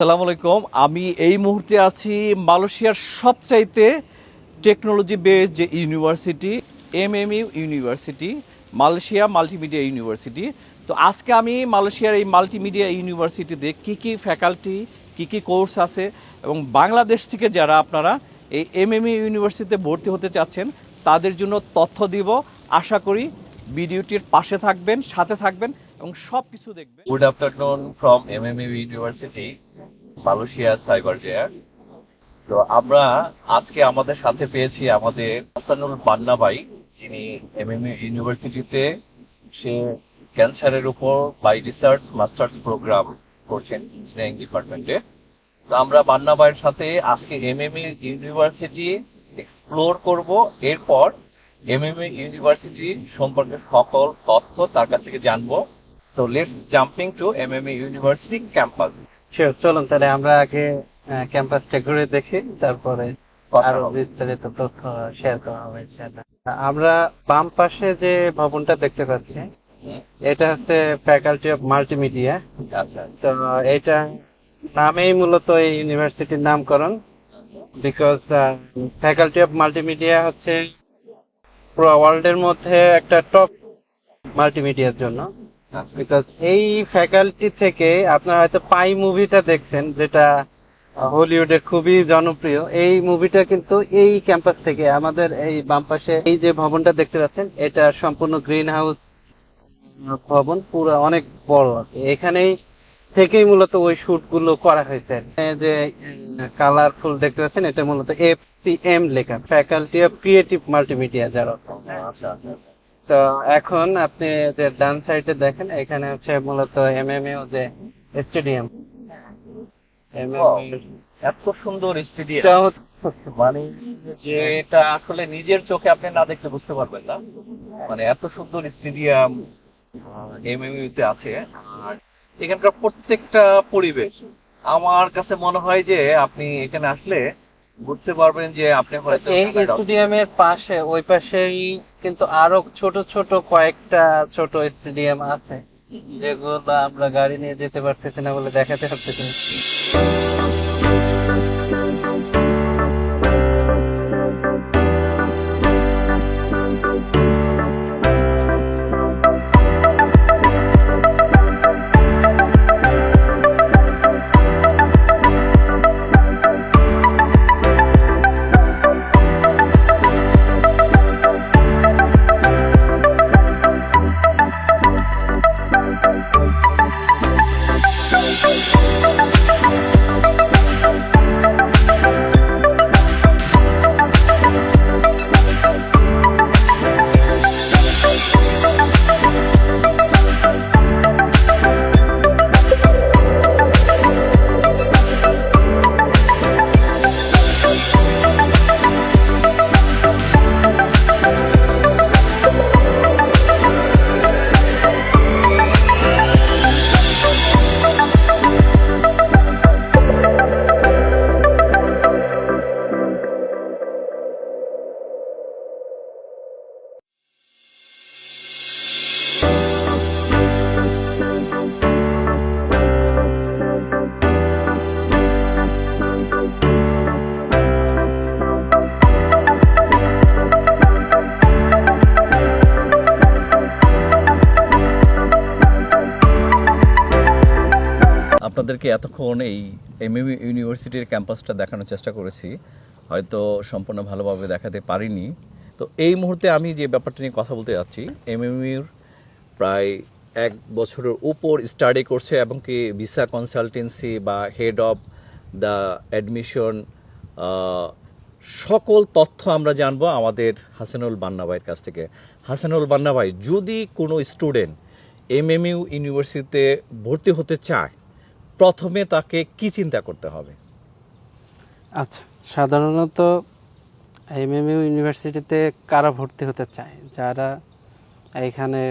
আসসালামু আলাইকুম। আমি এই মুহূর্তে আছি মালয়েশিয়ার সবচাইতে টেকনোলজি বেস যে university M M U university Malaysia multimedia university তো আজকে আমি মালয়েশিয়ার এই মাল্টিমিডিয়া ইউনিভার্সিটিতে কি কি ফ্যাকাল্টি কি কি কোর্স আছে এবং বাংলাদেশ থেকে যারা আপনারা এই এম এম ইউনিভার্সিটিতে ভর্তি হতে চাচ্ছেন, তাদের জন্য তথ্য দিব। আশা করি ভিডিওটির পাশে থাকবেন, সাথে থাকবেন। এবং সব কিছু দেখবেন Good afternoon from MMU University, Malaysia Cyberjaya তো আমরা আজকে আমাদের সাথে পেয়েছি আমাদের হাসানুল বান্না ভাই যিনি এমএমইউ ইউনিভার্সিটিতে সে ক্যান্সারের উপর বাই রিসার্চ মাস্টার্স প্রোগ্রাম করছেন ইঞ্জিনিয়ারিং ডিপার্টমেন্টে তো আমরা বান্না ভাইয়ের সাথে আজকে এমএমইউ ইউনিভার্সিটি এক্সপ্লোর করব। এরপর এমএমইউ ইউনিভার্সিটি সম্পর্কে সকল তথ্য তার কাছ থেকে জানব। তো let's jumping to MMU university campus Sure, চলুন তাহলে আমরা আগে ক্যাম্পাসটা ঘুরে দেখি তারপরে আরও বিস্তারিত তথ্য শেয়ার করা হবে আমরা বাম পাশে যে ভবনটা দেখতে পাচ্ছি এটা হচ্ছে ফ্যাকাল্টি অফ মাল্টিমিডিয়া তো এটা নামেই মূলত এই ইউনিভার্সিটির নামকরণ বিকজ ফ্যাকাল্টি অফ মাল্টিমিডিয়া হচ্ছে পুরো ওয়ার্ল্ডের মধ্যে একটা টপ মাল্টিমিডিয়ার জন্য। বিকজ এই ফ্যাকাল্টি থেকে আপনারা হয়তো পাই মুভিটা দেখছেন, যেটা হলিউডের খুবই জনপ্রিয়। এই মুভিটা কিন্তু এই ক্যাম্পাস থেকে আমাদের এই বাম পাশে এই যে ভবনটা দেখতে পাচ্ছেন, এটা সম্পূর্ণ গ্রিন হাউস ভবন, পুরো অনেক বড় আর কি। এখানেই থেকেই মূলত ওই শুটগুলো করা হয়েছে। যে কালারফুল দেখতে পাচ্ছেন, এটা মূলত এফ সি এম লেখা। ফ্যাকাল্টি অফ ক্রিয়েটিভ মাল্টিমিডিয়া যার আচ্ছা আচ্ছা আচ্ছা। তো এখন আপনি যে ডান সাইডে দেখেন এখানে হচ্ছে মূলত এমএমএ যে স্টেডিয়াম। এত সুন্দর স্টেডিয়াম। মানে যে এটা আসলে নিজের চোখে আপনি না দেখলে বুঝতে পারবেন না। মানে এত সুন্দর স্টেডিয়াম এমএমইউ তে আছে। আর এখানকার প্রত্যেকটা পরিবেশ। আমার কাছে মনে হয় যে আপনি এখানে আসলে বুঝতে পারবেন যে আপনি হয়তো এই স্টেডিয়ামের পাশে ওই পাশেই কিন্তু আরও ছোট ছোট কয়েকটা ছোট স্টেডিয়াম আছে যেগুলো আমরা গাড়ি নিয়ে যেতে পারতেছি না বলে দেখাতে পারতেছি না। আপনাদেরকে এতক্ষণ এই এমএম ইউনিভার্সিটির ক্যাম্পাসটা দেখানোর চেষ্টা করেছি। হয়তো সম্পূর্ণ ভালোভাবে দেখাতে পারিনি। তো এই মুহূর্তে আমি যে ব্যাপারটা নিয়ে কথা বলতে যাচ্ছি এমএমইউর প্রায় এক বছরের উপর স্টাডি করছে এবং কি ভিসা কনসালটেন্সি বা হেড অফ দ্য অ্যাডমিশন সকল তথ্য আমরা জানব আমাদের হাসানুল বান্না ভাইয়ের কাছ থেকে। হাসানুল বান্না ভাই যদি কোনো স্টুডেন্ট এমএমইউ ইউনিভার্সিটিতে ভর্তি হতে চায় প্রথমে তাকে কি চিন্তা করতে হবে? আচ্ছা সাধারণত এম এমএমইউ ইউনিভার্সিটিতে কারা ভর্তি হতে চায়? যারা এখানে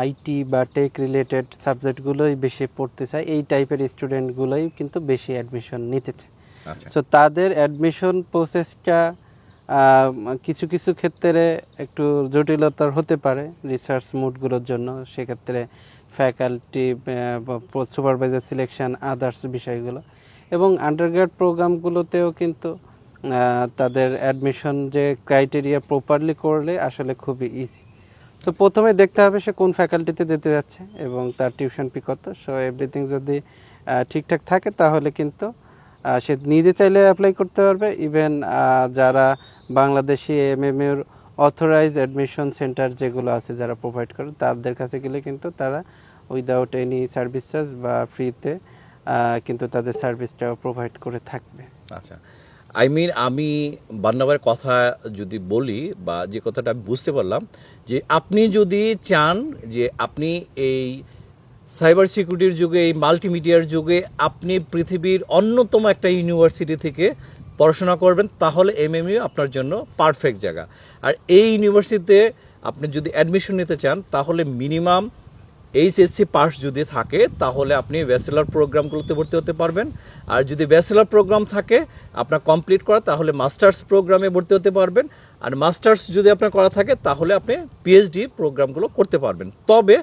আইটি বা টেক রিলেটেড সাবজেক্টগুলোই বেশি পড়তে চায় এই টাইপের স্টুডেন্টগুলোই কিন্তু বেশি অ্যাডমিশন নিতে চায়। আচ্ছা। সো তাদের অ্যাডমিশন প্রসেসটা কিছু কিছু ক্ষেত্রে একটু জটিলতার হতে পারে রিসার্চ মুডগুলোর জন্য। সেক্ষেত্রে ফ্যাকাল্টি সুপারভাইজার সিলেকশন আদার্স বিষয়গুলো। এবং আন্ডারগ্রেড প্রোগ্রামগুলোতেও কিন্তু তাদের অ্যাডমিশন যে ক্রাইটেরিয়া প্রপারলি করলে আসলে খুবই ইজি সো প্রথমে দেখতে হবে সে কোন ফ্যাকাল্টিতে যেতে যাচ্ছে এবং তার টিউশন ফি কত। সো এভরিথিং যদি ঠিকঠাক থাকে তাহলে কিন্তু সে নিজে চাইলে অ্যাপ্লাই করতে পারবে। ইভেন যারা বাংলাদেশি এমএমইউর অথরাইজ অ্যাডমিশন সেন্টার যেগুলো আছে যারা প্রোভাইড করে, তাদের কাছে গেলে কিন্তু তারা উইদাউট এনি সার্ভিস চার্জ বা ফ্রিতে কিন্তু তাদের সার্ভিসটাও প্রোভাইড করে থাকবে। আচ্ছা। আই মিন আমি বান্নাবার কথা যদি বলি বা যে কথাটা আমি বুঝতে পারলাম যে আপনি যদি চান যে আপনি এই সাইবার সিকিউরিটির যুগে, এই মাল্টিমিডিয়ার যুগে আপনি পৃথিবীর অন্যতম একটা ইউনিভার্সিটি থেকে পড়াশোনা করবেন, তাহলে এমএমইউ আপনার জন্য পারফেক্ট জায়গা। আর এই ইউনিভার্সিটিতে আপনি যদি অ্যাডমিশন নিতে চান, তাহলে মিনিমাম এইচএসসি পাস যদি থাকে, তাহলে আপনি ব্যাচেলার প্রোগ্রামগুলোতে ভর্তি হতে পারবেন। আর যদি ব্যাচেলার প্রোগ্রাম থাকে, আপনার কমপ্লিট করা, তাহলে মাস্টার্স প্রোগ্রামে ভর্তি হতে পারবেন। আর মাস্টার্স যদি আপনার করা থাকে, তাহলে আপনি পিএইচডি প্রোগ্রামগুলো করতে পারবেন। তবে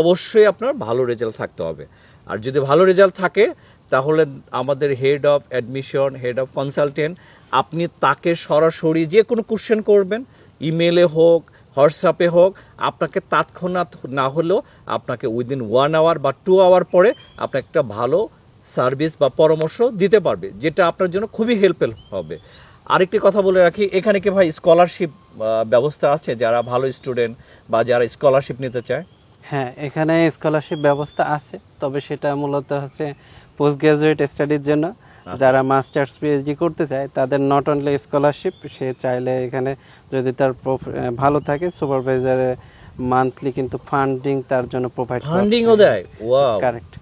অবশ্যই আপনার ভালো রেজাল্ট থাকতে হবে। আর যদি ভালো রেজাল্ট থাকে তাহলে আমাদের head of admission head of consultant আপনি তাকে সরাসরি যে কোনো কোশ্চেন করবেন ইমেলে হোক হোয়াটসঅ্যাপে হোক, আপনাকে তৎক্ষণাৎ না হলেও আপনাকে উইদিন ওয়ান আওয়ার বা টু আওয়ার পরে আপনাকে একটা ভালো সার্ভিস বা পরামর্শ দিতে পারবে, যেটা আপনার জন্য খুবই হেল্পফুল হবে। আরেকটি কথা বলে রাখি, এখানে কি ভাই স্কলারশিপ ব্যবস্থা আছে যারা ভালো স্টুডেন্ট বা যারা স্কলারশিপ নিতে চায়? হ্যাঁ এখানে স্কলারশিপ ব্যবস্থা আছে, তবে সেটা মূলত হচ্ছে পোস্ট গ্রাজুয়েট স্টাডির জন্য যারা মাস্টার্স পিএইচডি করতে চায় তাদের নট অনলি স্কলারশিপ সে চাইলে এখানে যদি তার ভালো থাকে সুপারভাইজারে মান্থলি কিন্তু ফান্ডিং তার জন্য প্রোভাইড ফান্ডিংও দেয়? ওয়াও কারেক্ট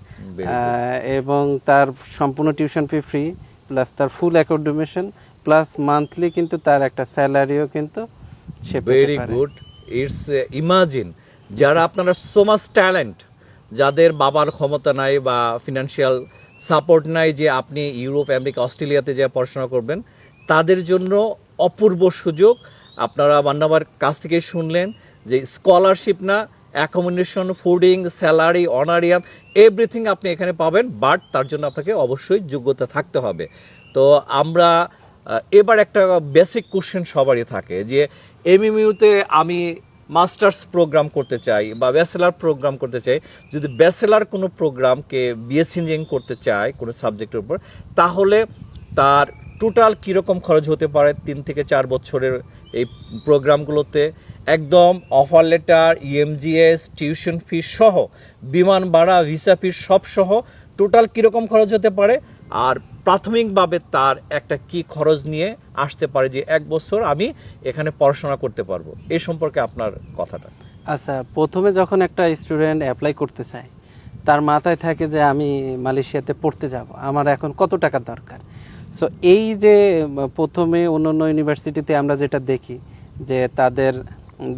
এবং তার সম্পূর্ণ টিউশন ফি ফ্রি প্লাস তার ফুল অ্যাকোমোডেশন প্লাস মান্থলি কিন্তু তার একটা স্যালারিও কিন্তু সে ভেরি গুড ইটস ইমাজিন যারা আপনারা সো মাচ ট্যালেন্ট যাদের বাবার ক্ষমতা নাই বা ফিনান্সিয়াল সাপোর্ট নাই যে আপনি ইউরোপ, আমেরিকা, অস্ট্রেলিয়াতে যা পড়াশোনা করবেন, তাদের জন্য অপূর্ব সুযোগ। আপনারা বান্নাবার কাছ থেকে শুনলেন যে স্কলারশিপ না accommodation fooding salary honorarium everything আপনি এখানে পাবেন বাট তার জন্য আপনাকে অবশ্যই যোগ্যতা থাকতে হবে। তো আমরা এবার একটা বেসিক কোশ্চেন সবারই থাকে যে এমএমইউতে আমি মাস্টার্স প্রোগ্রাম করতে চাই বা ব্যাচেলার প্রোগ্রাম করতে চাই, যদি ব্যাচেলার কোনো প্রোগ্রামকে বিএসসি ইঞ্জিনিয়ারিং করতে চায় কোনো সাবজেক্টের উপর, তাহলে তার টোটাল কীরকম খরচ হতে পারে তিন থেকে চার বছরের এই প্রোগ্রামগুলোতে? একদম offer letter EMGS tuition fee সহ, বিমান ভাড়া ভিসা ফি সব সহ টোটাল কীরকম খরচ হতে পারে? আর প্রাথমিকভাবে তার একটা কি খরচ নিয়ে আসতে পারে যে এক বছর আমি এখানে পড়াশোনা করতে পারব এই সম্পর্কে আপনার কথাটা। আচ্ছা প্রথমে যখন একটা স্টুডেন্ট অ্যাপ্লাই করতে চায়, তার মাথায় থাকে যে আমি মালয়েশিয়াতে পড়তে যাব, আমার এখন কত টাকা দরকার? সো এই যে, প্রথমে অন্য অন্য ইউনিভার্সিটিতে আমরা যেটা দেখি, যে তাদের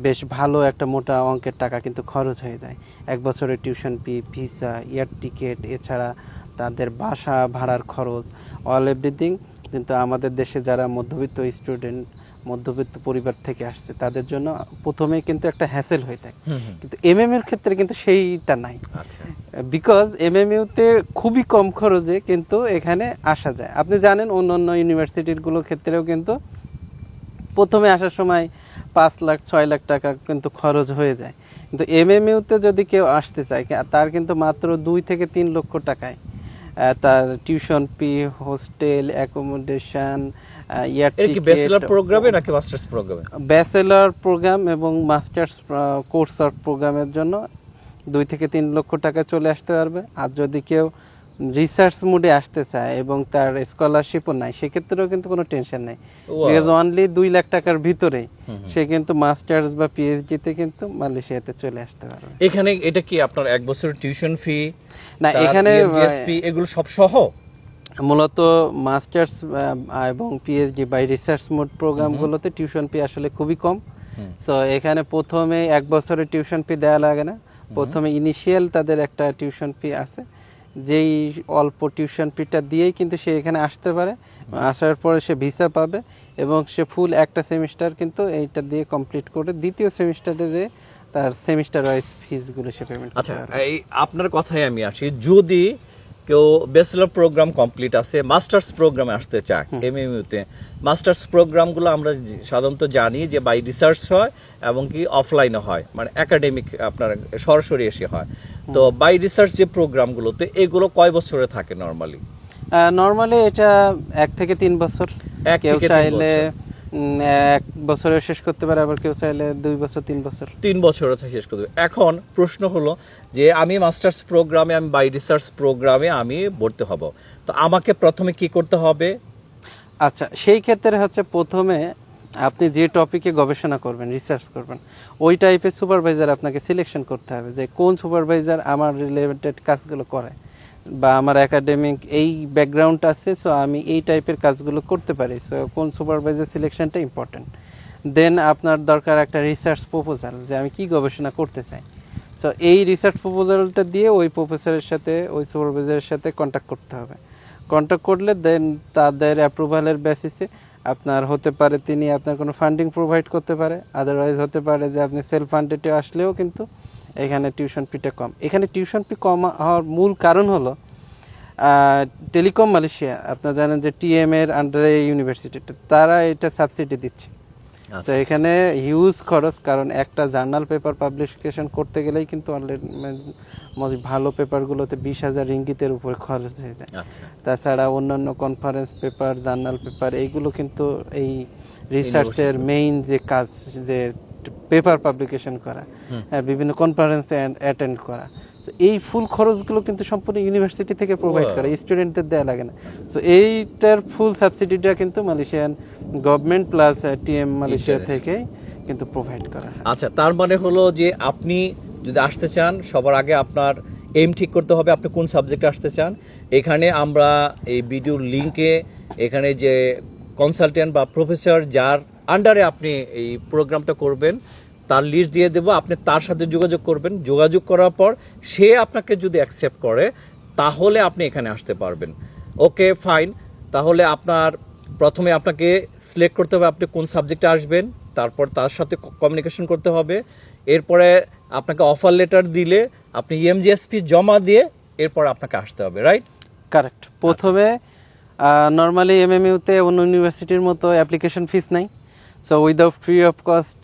বেশ ভালো একটা মোটা অঙ্কের টাকা কিন্তু খরচ হয়ে যায়। এক বছরের tuition fee visa air ticket এছাড়া তাদের বাসা ভাড়ার খরচ অল এভরিথিং কিন্তু আমাদের দেশে যারা মধ্যবিত্ত স্টুডেন্ট মধ্যবিত্ত পরিবার থেকে আসছে তাদের জন্য প্রথমে কিন্তু একটা হ্যাসেল হয়ে থাকে। কিন্তু এমএম এর ক্ষেত্রে কিন্তু সেইটা নাই। বিকজ এমএমইউতে খুবই কম খরচে কিন্তু এখানে আসা যায়। আপনি জানেন অন্য অন্য ইউনিভার্সিটিগুলোর ক্ষেত্রেও কিন্তু প্রথমে আসার সময় পাঁচ লাখ ছয় লাখ টাকা কিন্তু খরচ হয়ে যায়। কিন্তু এমএমইউতে যদি কেউ আসতে চায় তার কিন্তু মাত্র দুই থেকে তিন লক্ষ টাকায় তার tuition fee hostel accommodation bachelor প্রোগ্রামে নাকি মাস্টার্স প্রোগ্রামে ব্যাচেলর প্রোগ্রাম এবং মাস্টার্স কোর্স প্রোগ্রামের জন্য দুই থেকে তিন লক্ষ টাকা চলে আসতে পারবে। আর যদি কেউ রিসার্চ মুডে আসতে চায় এবং তার স্কলারশিপও নাই সেক্ষেত্রেও কিন্তু কোনো টেনশন নেই. বিকজ অনলি দুই লাখ টাকার ভিতরেই সে কিন্তু মাস্টার্স বা পিএইচডিতে কিন্তু মালয়েশিয়াতে চলে আসতে পারবে। এখানে এটা কি আপনার এক বছরের টিউশন ফি না এখানে ফি এগুলো সব সহ? মূলত মাস্টার্স এবং পিএইচডি বাই রিসার্চ মোড প্রোগ্রামগুলোতে টিউশন ফি আসলে খুবই কম। সো এখানে প্রথমে এক বছরের টিউশন ফি দেওয়া লাগে না। প্রথমে ইনিশিয়াল তাদের একটা টিউশন ফি আছে। যেই অল্প টিউশন ফিটা দিয়েই কিন্তু সে এখানে আসতে পারে। আসার পরে সে ভিসা পাবে এবং সে ফুল একটা সেমিস্টার কিন্তু এইটা দিয়ে কমপ্লিট করে দ্বিতীয় সেমিস্টারে যে তার সেমিস্টার ওয়াইজ ফিজগুলো সে পেমেন্ট আচ্ছা এই আপনার কথায় আমি আসি যদি কেউ ব্যাচেলর প্রোগ্রাম কমপ্লিট আছে মাস্টার্স প্রোগ্রামে আসতে চায় এমএমইউতে মাস্টার্স প্রোগ্রামগুলো আমরা সাধারণত জানি যে বাই রিসার্চ হয় এবং কি অফলাইনে হয় মানে একাডেমিক আপনার সরাসরি এসে হয়। তো বাই রিসার্চ যে প্রোগ্রামগুলোতে এগুলো কয় বছরে থাকে নর্মালি নর্মালি এটা এক থেকে তিন বছর। এক কেউ থেকে চাইলে এক বছরে শেষ করতে পারে আবার কেউ চাইলে দুই বছর তিন বছর। তিন বছরে শেষ করতে। এখন প্রশ্ন হলো যে আমি মাস্টার্স প্রোগ্রামে আমি বাই রিসার্চ প্রোগ্রামে আমি ভর্তি হব। তো আমাকে প্রথমে কি করতে হবে? আচ্ছা সেই ক্ষেত্রে হচ্ছে প্রথমে আপনি যে টপিকে গবেষণা করবেন রিসার্চ করবেন ওই টাইপের সুপারভাইজার আপনাকে সিলেকশন করতে হবে যে কোন সুপারভাইজার আমার রিলেটেড কাজগুলো করে। বা আমার একাডেমিক এই ব্যাকগ্রাউন্ড আছে সো আমি এই টাইপের কাজগুলো করতে পারি। সো কোন সুপারভাইজার সিলেকশনটা ইম্পর্টেন্ট দেন আপনার দরকার একটা রিসার্চ প্রপোজাল যে আমি কি গবেষণা করতে চাই। সো এই রিসার্চ প্রপোজালটা দিয়ে ওই প্রফেসরের সাথে, ওই সুপারভাইজারের সাথে কন্ট্যাক্ট করতে হবে। কন্ট্যাক্ট করলে দেন তাদের অ্যাপ্রুভালের বেসিসে আপনার হতে পারে তিনি আপনার কোনো ফান্ডিং প্রোভাইড করতে পারে। আদারওয়াইজ হতে পারে যে আপনি সেলফ ফান্ডেডে আসলেও কিন্তু এখানে টিউশন ফিটা কম। এখানে টিউশন ফি কম হওয়ার মূল কারণ হলো টেলিকম মালয়েশিয়া আপনারা জানেন যে টিএম এর আন্ডারে ইউনিভার্সিটিটা তারা এটা সাবসিডি দিচ্ছে। তো এখানে হিউজ খরচ কারণ একটা জার্নাল পেপার পাবলিকেশন করতে গেলেই কিন্তু অলরেডি ভালো পেপারগুলোতে বিশ হাজার রিঙ্গিতের উপরে খরচ হয়ে যায়। আচ্ছা। তাছাড়া অন্যান্য কনফারেন্স পেপার জার্নাল পেপার এইগুলো কিন্তু এই রিসার্চের মেইন যে কাজ যে পেপার পাবলিকেশন করা হ্যাঁ, বিভিন্ন কনফারেন্সে অ্যাটেন্ড করা। তো এই ফুল খরচগুলো কিন্তু সম্পূর্ণ ইউনিভার্সিটি থেকে প্রোভাইড করে স্টুডেন্টদের দেওয়া লাগে না। তো এইটার ফুল সাবসিডিটা কিন্তু Malaysian government plus TM Malaysia. থেকে কিন্তু প্রোভাইড করা আচ্ছা তার মানে হলো যে আপনি যদি আসতে চান সবার আগে আপনার এম ঠিক করতে হবে আপনি কোন সাবজেক্টে আসতে চান। এখানে আমরা এই ভিডিওর লিংকে এখানে যে কনসালটেন্ট বা প্রফেসর যার আন্ডারে আপনি এই প্রোগ্রামটা করবেন, তার লিস্ট দিয়ে দেবো, আপনি তার সাথে যোগাযোগ করবেন। যোগাযোগ করার পর সে আপনাকে যদি অ্যাকসেপ্ট করে, তাহলে আপনি এখানে আসতে পারবেন। ওকে ফাইন তাহলে আপনার প্রথমে আপনাকে সিলেক্ট করতে হবে আপনি কোন সাবজেক্টে আসবেন, তারপর তার সাথে কমিউনিকেশন করতে হবে। এরপরে আপনাকে অফার লেটার দিলে আপনি E ইএমজিএসপি জমা দিয়ে এরপর আপনাকে আসতে হবে রাইট কারেক্ট প্রথমে নর্মালি এমএমইউতে অন্য ইউনিভার্সিটির মতো অ্যাপ্লিকেশন ফিস নাই। So without free of cost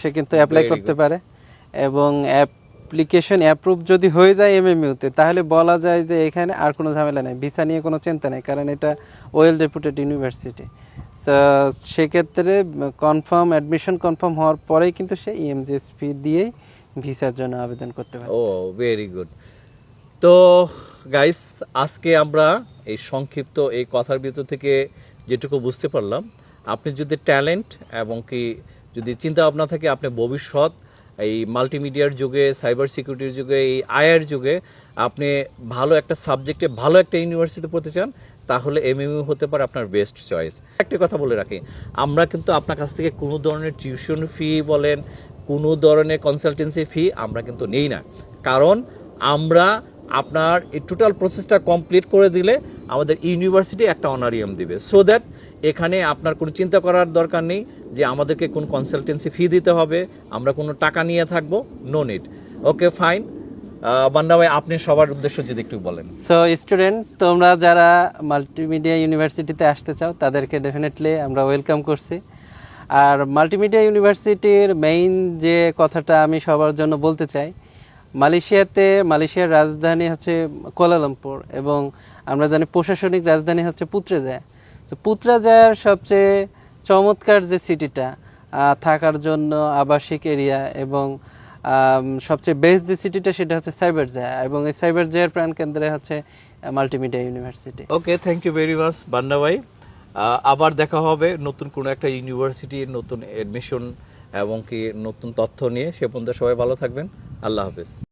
সে কিন্তু অ্যাপ্লাই করতে পারে। এবং অ্যাপ্লিকেশন অ্যাপ্রুভ যদি হয়ে যায় এম এমএমইউতে তাহলে বলা যায় যে এখানে আর কোনো ঝামেলা নেই। ভিসা নিয়ে কোনো চিন্তা নেই কারণ এটা ওয়েল রেপুটেড ইউনিভার্সিটি সো সেক্ষেত্রে কনফার্ম অ্যাডমিশন কনফার্ম হওয়ার পরেই কিন্তু সে E ইএমজিএসপি দিয়েই ভিসার জন্য আবেদন করতে পারে। ও ভেরি গুড তো গাইস আজকে আমরা এই সংক্ষিপ্ত এই কথার ভিতর থেকে যেটুকু বুঝতে পারলাম আপনি যদি ট্যালেন্ট এবং কি যদি চিন্তা ভাবনা থাকে, আপনি ভবিষ্যৎ, এই মাল্টিমিডিয়ার যুগে, সাইবার সিকিউরিটির যুগে, এই আয়ের যুগে আপনি ভালো একটা সাবজেক্টে, ভালো একটা ইউনিভার্সিটি পড়তে চান, তাহলে এমএমইউ হতে পারে আপনার বেস্ট চয়েস। একটা কথা বলে রাখি, আমরা কিন্তু আপনার কাছ থেকে কোনো ধরনের টিউশন ফি বলেন, কোনো ধরনের কনসালটেন্সি ফি আমরা কিন্তু নেই না। কারণ আমরা আপনার এই টোটাল প্রসেসটা কমপ্লিট করে দিলে আমাদের ইউনিভার্সিটি একটা অনারিয়াম দিবে। সো দ্যাট এখানে আপনার কোনো চিন্তা করার দরকার নেই যে আমাদেরকে কোন কনসালটেন্সি ফি দিতে হবে, আমরা কোনো টাকা নিয়ে থাকব নো নিড ওকে ফাইন বান্না ভাই, আপনি সবার উদ্দেশ্য যদি একটু বলেন। সো স্টুডেন্ট তোমরা যারা মাল্টিমিডিয়া ইউনিভার্সিটিতে আসতে চাও, তাদেরকে ডেফিনেটলি আমরা ওয়েলকাম করছি। আর মাল্টিমিডিয়া ইউনিভার্সিটির মেইন যে কথাটা আমি সবার জন্য বলতে চাই মালয়েশিয়াতে, মালয়েশিয়ার রাজধানী হচ্ছে কোলালামপুর এবং আমরা জানি প্রশাসনিক রাজধানী হচ্ছে পুত্রেজায়া। তো পুত্রাজায়ার সবচেয়ে চমৎকার যে সিটিটা থাকার জন্য আবাসিক এরিয়া এবং সবচেয়ে বেস্ট যে সিটিটা সেটা হচ্ছে সাইবার জায়া এবং এই সাইবার জায়ার প্রাণকেন্দ্রে হচ্ছে multimedia university. Okay thank you very much Banna ভাই। আবার দেখা হবে নতুন কোনো একটা ইউনিভার্সিটির নতুন এডমিশন এবং কি নতুন তথ্য নিয়ে সে পর্যন্ত সবাই ভালো থাকবেন। আল্লাহ হাফেজ।